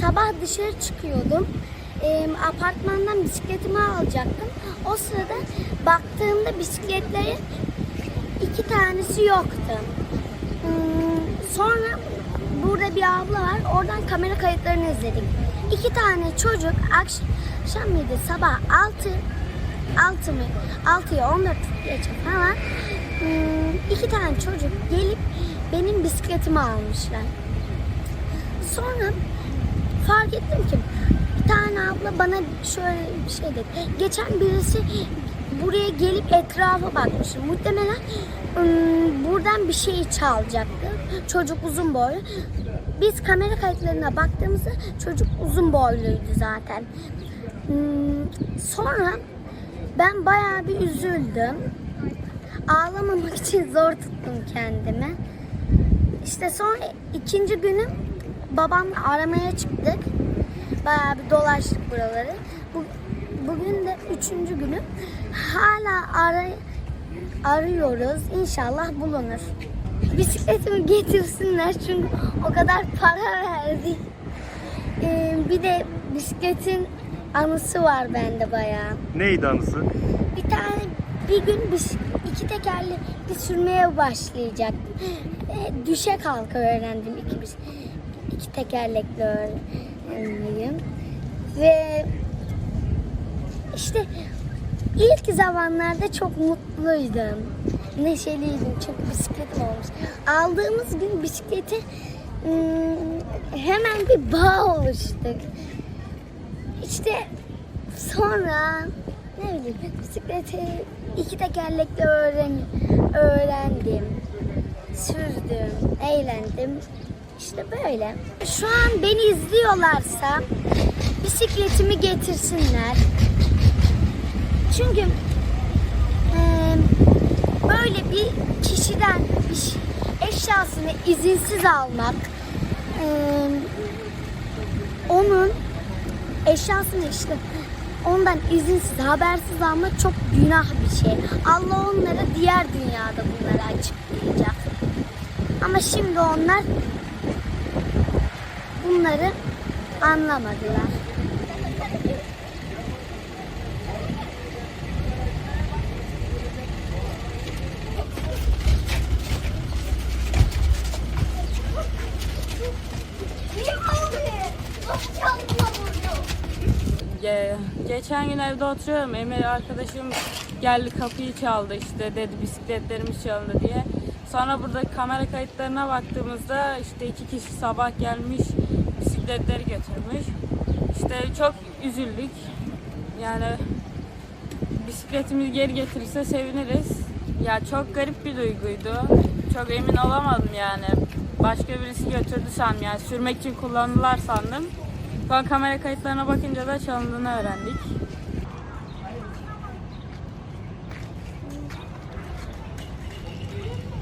sabah dışarı çıkıyordum. Ee, apartmandan bisikletimi alacaktım. O sırada baktığımda bisikletlerin iki tanesi yoktu. Hmm, sonra burada bir abla var. Oradan kamera kayıtlarını izledik. İki tane çocuk akşam mıydı sabah 6 6 mı? 6'ya 14 geçe falan hmm, iki tane çocuk gelip benim bisikletimi almışlar. Sonra fark ettim ki bir tane abla bana şöyle bir şey dedi. Geçen birisi buraya gelip etrafa bakmış. Muhtemelen buradan bir şey çalacaktı. Çocuk uzun boylu. Biz kamera kayıtlarına baktığımızda çocuk uzun boyluydu zaten. Sonra ben bayağı bir üzüldüm. Ağlamamak için zor tuttum kendimi. İşte sonra ikinci günü babamla aramaya çıktık. Bayağı bir dolaştık buraları. Bu, bugün de üçüncü günü. Hala ara, arıyoruz. İnşallah bulunur. Bisikletimi getirsinler çünkü o kadar para verdik. Ee, bir de bisikletin anısı var bende bayağı. Neydi anısı? Bir tane bir gün bis- iki tekerli sürmeye başlayacaktım. E, düşe kalka öğrendim iki bis iki tekerlekli öğrenmeyi. Ve işte ilk zamanlarda çok mutluydum. Neşeliydim çünkü bisikletim olmuş. Aldığımız gün bisikleti ım, hemen bir bağ oluştuk. İşte sonra ne bileyim bisikleti iki tekerlekli öğren öğrendim. Sürdüm, eğlendim. İşte böyle. Şu an beni izliyorlarsa bisikletimi getirsinler. Çünkü eee, böyle bir kişiden bir eşyasını izinsiz almak eee, onun eşyasını işte ondan izinsiz, habersiz almak çok günah bir şey. Allah onlara diğer dünyada bunları açıklayacak. Ama şimdi onlar bunları anlamadılar. Ge- geçen gün evde oturuyorum. Emir arkadaşım geldi kapıyı çaldı işte dedi bisikletlerimiz çalındı diye. Sonra burada kamera kayıtlarına baktığımızda işte iki kişi sabah gelmiş bisikletleri götürmüş. İşte çok üzüldük. Yani bisikletimizi geri getirirse seviniriz. Ya çok garip bir duyguydu. Çok emin olamadım yani. Başka birisi götürdü sandım yani sürmek için kullandılar sandım. Sonra kamera kayıtlarına bakınca da çalındığını öğrendik.